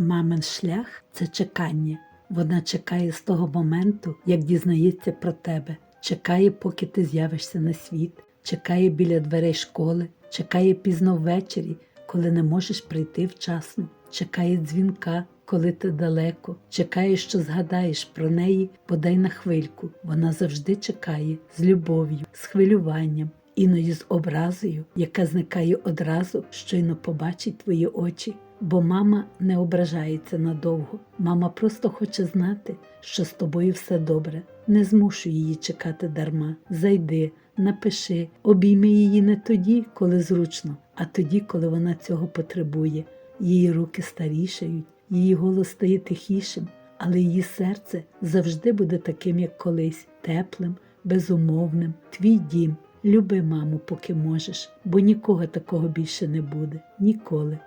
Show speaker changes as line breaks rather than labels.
Мамин шлях це чекання. Вона чекає з того моменту, як дізнається про тебе, чекає, поки ти з'явишся на світ, чекає біля дверей школи, чекає пізно ввечері, коли не можеш прийти вчасно, чекає дзвінка, коли ти далеко, чекає, що згадаєш про неї подай на хвильку. Вона завжди чекає з любов'ю, з хвилюванням, іноді з образою, яка зникає одразу, щойно побачить твої очі. Бо мама не ображається надовго. Мама просто хоче знати, що з тобою все добре. Не змушуй її чекати дарма. Зайди, напиши, обійми її не тоді, коли зручно, а тоді, коли вона цього потребує. Її руки старішають, її голос стає тихішим, але її серце завжди буде таким, як колись, теплим, безумовним. Твій дім. Люби маму, поки можеш, бо нікого такого більше не буде. Ніколи.